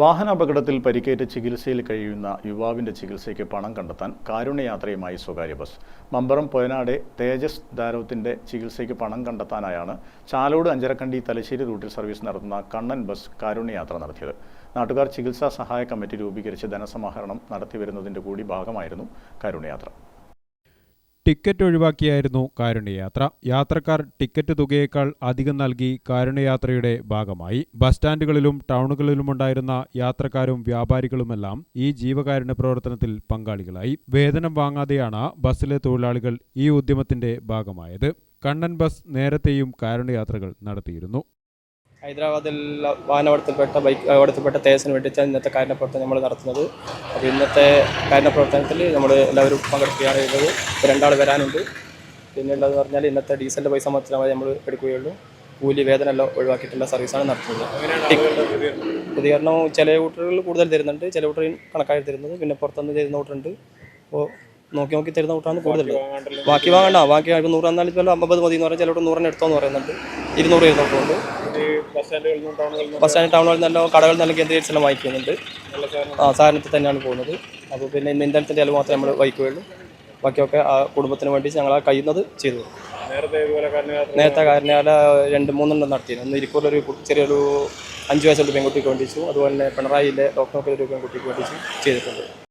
വാഹനാപകടത്തിൽ പരിക്കേറ്റ് ചികിത്സയിൽ കഴിയുന്ന യുവാവിന്റെ ചികിത്സയ്ക്ക് പണം കണ്ടെത്താൻ കാരുണ്യയാത്രയുമായി സ്വകാര്യ ബസ്. മമ്പറം പൊയനാട് തേജസ് ദാരവത്തിന്റെ ചികിത്സയ്ക്ക് പണം കണ്ടെത്താനായാണ് ചാലോട് അഞ്ചരക്കണ്ടി തലശ്ശേരി റൂട്ടിൽ സർവീസ് നടത്തുന്ന കണ്ണൻ ബസ് കാരുണ്യയാത്ര നടത്തിയത്. നാട്ടുകാർ ചികിത്സാ സഹായ കമ്മിറ്റി രൂപീകരിച്ച് ധനസമാഹരണം നടത്തിവരുന്നതിന്റെ കൂടി ഭാഗമായിരുന്നു കാരുണ്യയാത്ര. ടിക്കറ്റ് ഒഴിവാക്കിയായിരുന്നു കാരുണ്യയാത്ര. യാത്രക്കാർ ടിക്കറ്റ് തുകയേക്കാൾ അധികം നൽകി കാരുണ്യയാത്രയുടെ ഭാഗമായി. ബസ് സ്റ്റാൻഡുകളിലും ടൗണുകളിലുമുണ്ടായിരുന്ന യാത്രക്കാരും വ്യാപാരികളുമെല്ലാം ഈ ജീവകാരുണ്യ പ്രവർത്തനത്തിൽ പങ്കാളികളായി. വേതനം വാങ്ങാതെയാണ് ബസ്സിലെ തൊഴിലാളികൾ ഈ ഉദ്യമത്തിന്റെ ഭാഗമായത്. കണ്ണൻ ബസ് നേരത്തെയും കാരുണ്യയാത്രകൾ നടത്തിയിരുന്നു. ഹൈദരാബാദിൽ വാഹനാപകടത്തിൽപ്പെട്ട ബൈക്ക് അപകടത്തിൽപ്പെട്ട തേജസിന് വേണ്ടിയിട്ടാണ് ഇന്നത്തെ കാരണപ്രവർത്തനം നമ്മൾ നടത്തുന്നത്. അപ്പോൾ ഇന്നത്തെ കാരണപ്രവർത്തനത്തിൽ നമ്മൾ എല്ലാവരും പങ്കെടുക്കുകയാണ് ചെയ്തത് രണ്ടാൾ വരാനുണ്ട്. പിന്നെയുള്ളതെന്ന് പറഞ്ഞാൽ ഇന്നത്തെ ഡീസലിന്റെ പൈസ മാത്രമേ നമ്മൾ എടുക്കുകയുള്ളൂ. കൂലി വേതനം എല്ലാം ഒഴിവാക്കിയിട്ടുള്ള സർവീസാണ് നടത്തുന്നത്. പ്രതികരണം ചില കൂട്ടറുകൾ കൂടുതൽ തരുന്നുണ്ട്. ചില കൂട്ടർ കണക്കായി തരുന്നത്. പിന്നെ പുറത്തുനിന്ന് തരുന്ന ഊട്ടറുണ്ട്. അപ്പോൾ നോക്കി നോക്കി തരുന്ന കൂട്ടാണ് കൂടുതൽ. ബാക്കി വാങ്ങണ്ട. ബാക്കി നൂറ് എന്നാലും ഇപ്പോൾ അമ്പത് മതി എന്ന് പറഞ്ഞാൽ ചിലപ്പോൾ നൂറിന് എടുത്തോന്ന് പറയുന്നുണ്ട്. ഇരുന്നൂറ് ഇരുന്നൂറുണ്ട് ബസ് സ്റ്റാൻഡ് ടൗണുകളിൽ നിന്നല്ലോ കടകളിൽ കേന്ദ്രീകരിച്ച് കേന്ദ്രീകരിച്ചെല്ലാം വാങ്ങിക്കുന്നുണ്ട്. ആ സാധനത്തിൽ തന്നെയാണ് പോകുന്നത്. അപ്പോൾ പിന്നെ ഇന്ന് ഇന്ധനത്തിന്റെ ചിലവ് മാത്രമേ നമ്മൾ വഹിക്കുകയുള്ളൂ. ബാക്കിയൊക്കെ ആ കുടുംബത്തിന് വേണ്ടി ഞങ്ങൾ ആ കഴിയുന്നത് ചെയ്തു. നേരത്തെ കാരണയാല രണ്ട് മൂന്നെണ്ണം നടത്തിയിരുന്നു. ഒന്ന് ഇരിക്കൂറിലൊരു ചെറിയൊരു അഞ്ച് വയസ്സുള്ള പെൺകുട്ടിക്ക് വേണ്ടിച്ചു അതുപോലെ തന്നെ പിണറായിയിലെ ഡോക്ടർ ഒരു പെൺകുട്ടിക്ക് വേണ്ടിച്ചു ചെയ്തിട്ടുണ്ട്.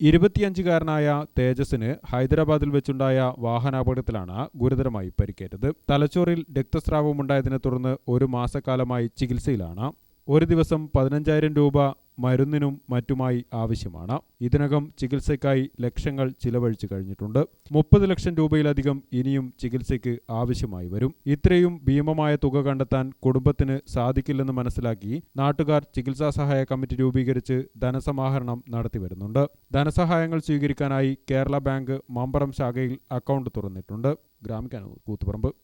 ഇരുപത്തിയഞ്ചുകാരനായ തേജസിന് ഹൈദരാബാദിൽ വെച്ചുണ്ടായ വാഹനാപകടത്തിലാണ് ഗുരുതരമായി പരിക്കേറ്റത്. തലച്ചോറിൽ രക്തസ്രാവമുണ്ടായതിനെ തുടർന്ന് ഒരു മാസക്കാലമായി ചികിത്സയിലാണ്. ഒരു ദിവസം പതിനഞ്ചായിരം രൂപ മരുന്നിനും മറ്റുമായി ആവശ്യമാണ്. ഇതിനകം ചികിത്സയ്ക്കായി ലക്ഷങ്ങൾ ചിലവഴിച്ചു കഴിഞ്ഞിട്ടുണ്ട്. മുപ്പത് ലക്ഷം രൂപയിലധികം ഇനിയും ചികിത്സയ്ക്ക് ആവശ്യമായി വരും. ഇത്രയും ഭീമമായ തുക കണ്ടെത്താൻ കുടുംബത്തിന് സാധിക്കില്ലെന്ന് മനസ്സിലാക്കി നാട്ടുകാർ ചികിത്സാ സഹായ കമ്മിറ്റി രൂപീകരിച്ച് ധനസമാഹരണം നടത്തിവരുന്നുണ്ട് ധനസഹായങ്ങൾ സ്വീകരിക്കാനായി കേരള ബാങ്ക് മമ്പറം ശാഖയിൽ അക്കൗണ്ട് തുറന്നിട്ടുണ്ട്. ഗ്രാമിക്കാനോ കൂത്തുപറമ്പ്.